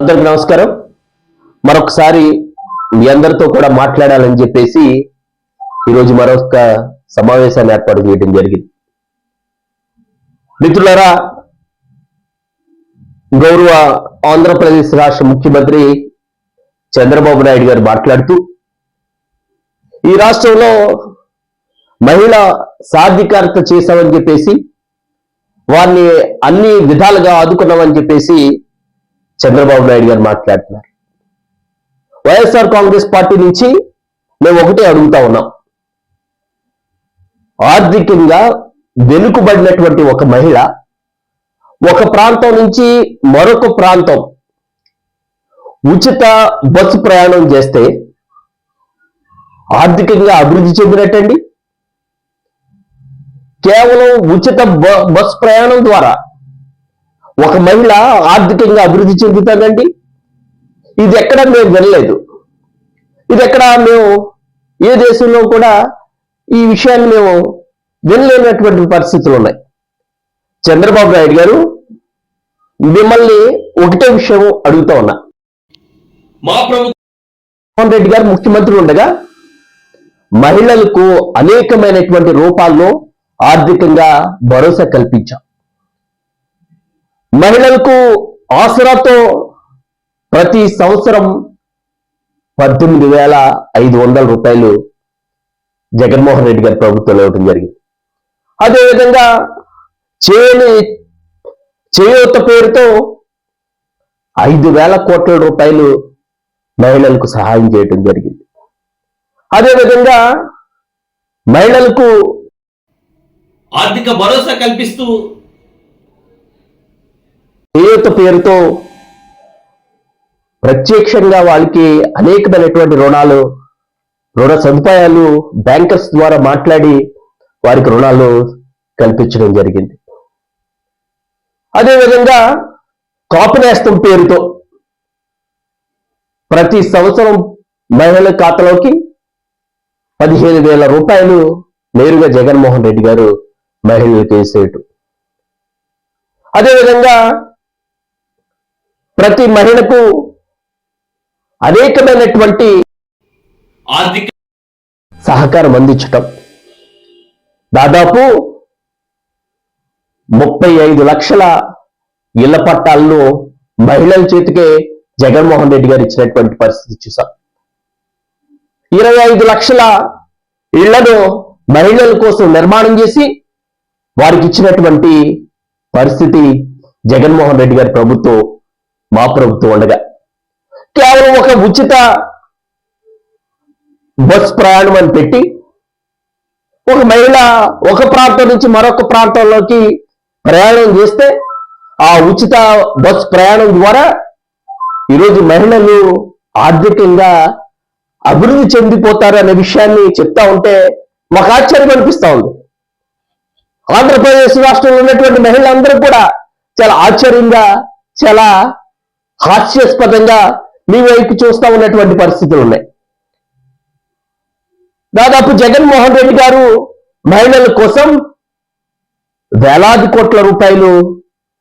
అందరికి నమస్కారం. మరొకసారి మీ అందరితో కూడా మాట్లాడాలని చెప్పేసి ఈరోజు మరొక సమావేశాన్ని ఏర్పాటు చేయడం జరిగింది. మిత్రులరా గౌరవ ఆంధ్రప్రదేశ్ రాష్ట్ర ముఖ్యమంత్రి చంద్రబాబు నాయుడు గారు మాట్లాడుతూ ఈ రాష్ట్రంలో మహిళ సాధికారత చేశామని చెప్పేసి వారిని అన్ని విధాలుగా ఆదుకున్నామని చెప్పేసి చంద్రబాబు నాయుడు గారు మాట్లాడుతున్నారు. వైఎస్ఆర్ కాంగ్రెస్ పార్టీ నుంచి మేము ఒకటే అడుగుతా ఉన్నాం. ఆర్థికంగా వెనుకబడినటువంటి ఒక మహిళ ఒక ప్రాంతం నుంచి మరొక ప్రాంతం ఉచిత బస్సు ప్రయాణం చేస్తే ఆర్థికంగా అభివృద్ధి చెందినట్టండి? కేవలం ఉచిత బ- బస్ ప్రయాణం ద్వారా ఒక మహిళ ఆర్థికంగా అభివృద్ధి చెందుతుందండి ఇది ఎక్కడ మేము వినలేదు. ఇది ఎక్కడ మేము ఏ దేశంలో కూడా ఈ విషయాన్ని మేము వినలేనటువంటి పరిస్థితులు ఉన్నాయి. చంద్రబాబు నాయుడు గారు మిమ్మల్ని ఒకటే విషయం అడుగుతా ఉన్నా. మా ప్రభుత్వం రెడ్డి గారు ముఖ్యమంత్రి ఉండగా మహిళలకు అనేకమైనటువంటి రూపాల్లో ఆర్థికంగా భరోసా కల్పించాం. మహిళలకు ఆసరాతో ప్రతి సంవత్సరం పద్దెనిమిది వేల ఐదు వందల రూపాయలు జగన్మోహన్ రెడ్డి గారి ప్రభుత్వంలో ఇవ్వడం జరిగింది. అదేవిధంగా చేయని చేయూత పేరుతో ఐదు వేల కోట్ల రూపాయలు మహిళలకు సహాయం చేయడం జరిగింది. అదేవిధంగా మహిళలకు ఆర్థిక భరోసా కల్పిస్తూ చేయూత పేరుతో ప్రత్యక్షంగా వాళ్ళకి అనేకమైనటువంటి రుణాలు రుణ సదుపాయాలు బ్యాంకర్స్ ద్వారా మాట్లాడి వారికి రుణాలు కల్పించడం జరిగింది. అదేవిధంగా కాపు నేస్తం పేరుతో ప్రతి సంవత్సరం మహిళల ఖాతాలోకి పదిహేను వేల రూపాయలు నేరుగా జగన్మోహన్ రెడ్డి గారు మహిళలకు వేసేటు అదేవిధంగా ప్రతి మహిళకు అనేకమైనటువంటి ఆర్థిక సహకారం అందించటం. దాదాపు ముప్పై ఐదు లక్షల ఇళ్ళ పట్టాలను మహిళల చేతికే జగన్మోహన్ రెడ్డి గారు ఇచ్చినటువంటి పరిస్థితి చూసాం. ఇరవై ఐదు లక్షల ఇళ్ళను మహిళల కోసం నిర్మాణం చేసి వారికి ఇచ్చినటువంటి పరిస్థితి జగన్మోహన్ రెడ్డి గారి ప్రభుత్వం మా ప్రభుత్వం ఉండగా. కేవలం ఒక ఉచిత బస్ ప్రయాణం అని పెట్టి ఒక మహిళ ఒక ప్రాంతం నుంచి మరొక ప్రాంతంలోకి ప్రయాణం చేస్తే ఆ ఉచిత బస్ ప్రయాణం ద్వారా ఈరోజు మహిళలు ఆర్థికంగా అభివృద్ధి చెందిపోతారు అనే విషయాన్ని చెప్తా ఉంటే మాకు ఆశ్చర్యం అనిపిస్తా ఉంది. ఆంధ్రప్రదేశ్ రాష్ట్రంలో ఉన్నటువంటి మహిళలందరూ కూడా చాలా ఆశ్చర్యంగా చాలా హాస్యాస్పదంగా మీ వైపు చూస్తా ఉన్నటువంటి పరిస్థితులు ఉన్నాయి. దాదాపు జగన్మోహన్ రెడ్డి గారు మహిళల కోసం వేలాది కోట్ల రూపాయలు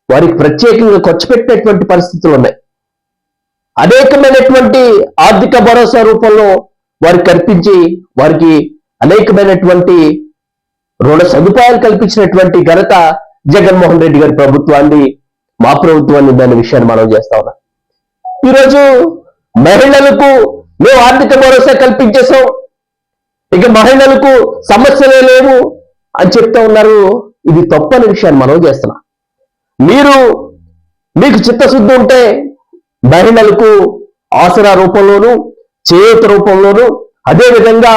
వారికి ప్రత్యేకంగా ఖర్చు పెట్టినటువంటి పరిస్థితులు ఉన్నాయి. అనేకమైనటువంటి ఆర్థిక భరోసా రూపంలో వారికి కల్పించి వారికి అనేకమైనటువంటి రుణ సదుపాయాలు కల్పించినటువంటి ఘనత జగన్మోహన్ రెడ్డి గారి ప్రభుత్వాన్ని మా ప్రభుత్వాన్ని దాని విషయాన్ని మనం చేస్తా ఉన్నాం. ఈరోజు మహిళలకు మేము ఆర్థిక భరోసా కల్పించేసాం ఇక మహిళలకు సమస్యలే లేవు అని చెప్తా ఉన్నారు. ఇది తప్పని విషయాన్ని మనం చేస్తున్నాం. మీరు మీకు చిత్తశుద్ధి ఉంటే మహిళలకు ఆసరా రూపంలోను చేయూత రూపంలోను అదే విధంగా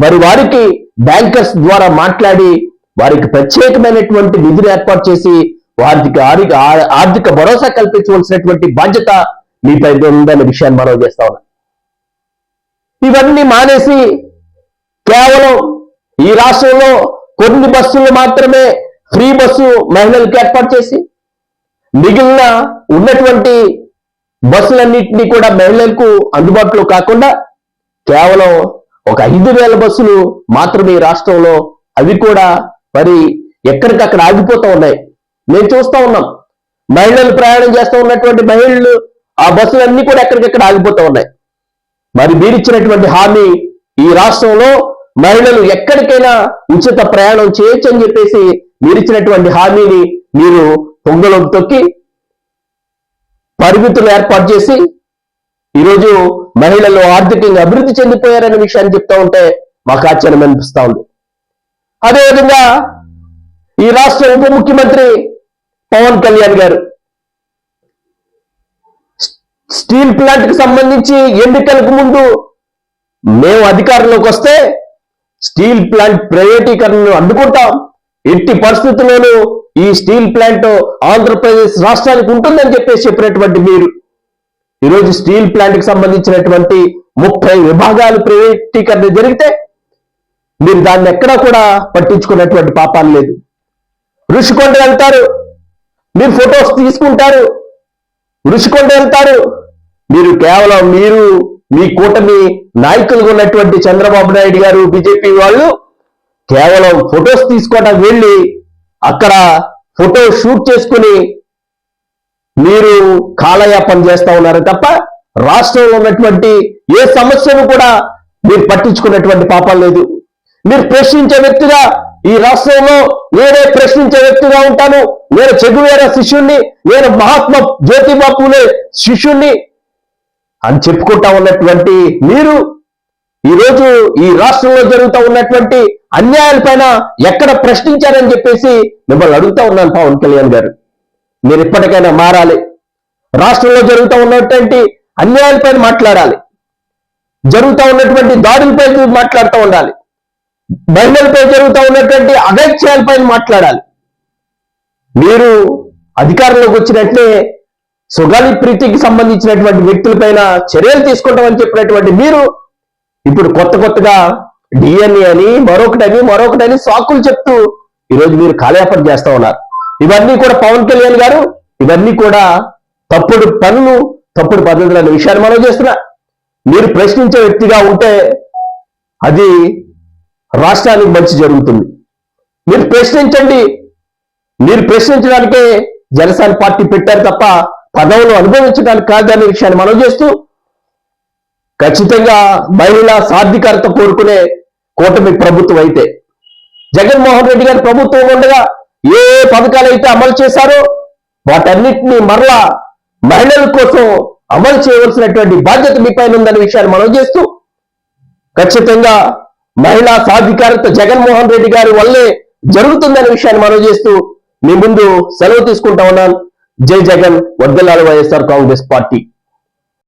మరి వారికి బ్యాంకర్స్ ద్వారా మాట్లాడి వారికి ప్రత్యేకమైనటువంటి నిధులు ఏర్పాటు చేసి వారికి ఆర్థిక ఆర్థిక భరోసా కల్పించవలసినటువంటి బాధ్యత మీపై ఉందనే విషయాన్ని మనం చేస్తా ఉన్నాం. ఇవన్నీ మానేసి కేవలం ఈ రాష్ట్రంలో కొన్ని బస్సులు మాత్రమే ఫ్రీ బస్సు మహిళలకు ఏర్పాటు చేసి మిగిలిన ఉన్నటువంటి బస్సులన్నింటినీ కూడా మహిళలకు అందుబాటులో కాకుండా కేవలం ఒక ఐదు వేల బస్సులు మాత్రమే ఈ రాష్ట్రంలో అవి కూడా మరి ఎక్కడికక్కడ ఆగిపోతూ ఉన్నాయి. మేము చూస్తా ఉన్నాం. మహిళలు ప్రయాణం చేస్తూ ఉన్నటువంటి మహిళలు ఆ బస్సులన్నీ కూడా ఎక్కడికెక్కడ ఆగిపోతూ ఉన్నాయి. మరి మీరిచ్చినటువంటి హామీ ఈ రాష్ట్రంలో మహిళలు ఎక్కడికైనా ఉచిత ప్రయాణం చేయొచ్చు అని చెప్పేసి మీరిచ్చినటువంటి హామీని మీరు పొంగలోకి తొక్కి పరిమితులు ఏర్పాటు చేసి ఈరోజు మహిళలు ఆర్థికంగా అభివృద్ధి చెందిపోయారనే విషయాన్ని చెప్తా ఉంటే మాకు ఆశ్చర్యం అనిపిస్తా ఉంది. అదేవిధంగా ఈ రాష్ట్ర ఉప ముఖ్యమంత్రి పవన్ కళ్యాణ్ గారు స్టీల్ ప్లాంట్కి సంబంధించి ఎన్నికలకు ముందు మేము అధికారంలోకి వస్తే స్టీల్ ప్లాంట్ ప్రైవేటీకరణను అడ్డుకుంటాం. ఎట్టి పరిస్థితుల్లోనూ ఈ స్టీల్ ప్లాంట్ ఆంధ్రప్రదేశ్ రాష్ట్రానికి ఉంటుందని చెప్పేసి చెప్పినటువంటి మీరు. ఈరోజు స్టీల్ ప్లాంట్కి సంబంధించినటువంటి ముప్పై విభాగాలు ప్రైవేటీకరణ జరిగితే మీరు దాన్ని ఎక్కడా కూడా పట్టించుకున్నటువంటి పాపాలు లేదు. ఋషికొండ వెళ్తారు. మీరు ఫొటోస్ తీసుకుంటారు. ఋషికొండ వెళ్తారు. మీరు కేవలం మీరు మీ కూటమి నాయకులుగా ఉన్నటువంటి చంద్రబాబు నాయుడు గారు బీజేపీ వాళ్ళు కేవలం ఫొటోస్ తీసుకోవడానికి వెళ్ళి అక్కడ ఫోటో షూట్ చేసుకుని మీరు కాలయాపన చేస్తా ఉన్నారు తప్ప రాష్ట్రంలో ఉన్నటువంటి ఏ సమస్యను కూడా మీరు పట్టించుకున్నటువంటి పాపం లేదు. మీరు ప్రశ్నించే వ్యక్తిగా ఈ రాష్ట్రంలో నేనే ప్రశ్నించే వ్యక్తిగా ఉంటాను. నేను చెగువేర శిష్యుణ్ణి నేను మహాత్మా జ్యోతిబాపులే శిష్యుణ్ణి అని చెప్పుకుంటా ఉన్నటువంటి మీరు ఈరోజు ఈ రాష్ట్రంలో జరుగుతూ ఉన్నటువంటి అన్యాయాలపైన ఎక్కడ ప్రశ్నించారని చెప్పేసి మిమ్మల్ని అడుగుతా ఉన్నాను పవన్ కళ్యాణ్ గారు. మీరు ఇప్పటికైనా మారాలి. రాష్ట్రంలో జరుగుతూ ఉన్నటువంటి అన్యాయాలపైన మాట్లాడాలి. జరుగుతూ ఉన్నటువంటి దాడులపై మాట్లాడుతూ ఉండాలి. మహిళలపై జరుగుతూ ఉన్నటువంటి అగత్యాలపై మాట్లాడాలి. మీరు అధికారంలోకి వచ్చినట్లే సుగాలి ప్రీతికి సంబంధించినటువంటి వ్యక్తులపైన చర్యలు తీసుకుంటామని చెప్పినటువంటి మీరు ఇప్పుడు కొత్త కొత్తగా డిఎన్ఏ అని మరొకటని మరొకటని సాకులు చెప్తూ ఈరోజు మీరు కాలయాపన చేస్తా ఉన్నారు. ఇవన్నీ కూడా పవన్ కళ్యాణ్ గారు ఇవన్నీ కూడా తప్పుడు పనులు తప్పుడు పద్ధతులు అనే విషయాన్ని మనం చేస్తున్నా మీరు ప్రశ్నించే వ్యక్తిగా ఉంటే అది రాష్ట్రానికి మంచి జరుగుతుంది. మీరు ప్రశ్నించండి. మీరు ప్రశ్నించడానికే జనసేన పార్టీ పెట్టారు తప్ప పదవులు అనుభవించడానికి కాదనే విషయాన్ని మనం చేస్తూ ఖచ్చితంగా మహిళా సాధికారత కోరుకునే కూటమి ప్రభుత్వం అయితే జగన్మోహన్ రెడ్డి గారి ప్రభుత్వం ఉండగా ఏ పథకాలు అయితే అమలు చేశారో వాటన్నిటిని మరలా మహిళల కోసం అమలు చేయవలసినటువంటి బాధ్యత మీపైన ఉందనే విషయాన్ని మనం చేస్తూ ఖచ్చితంగా మహిళా సాధికారత జగన్మోహన్ రెడ్డి గారి వల్లే జరుగుతుందనే విషయాన్ని మనం చేస్తూ మీ ముందు సెలవు తీసుకుంటా ఉన్నాను. జై జగన్ వర్గలాల వైఎస్ఆర్ కాంగ్రెస్ పార్టీ.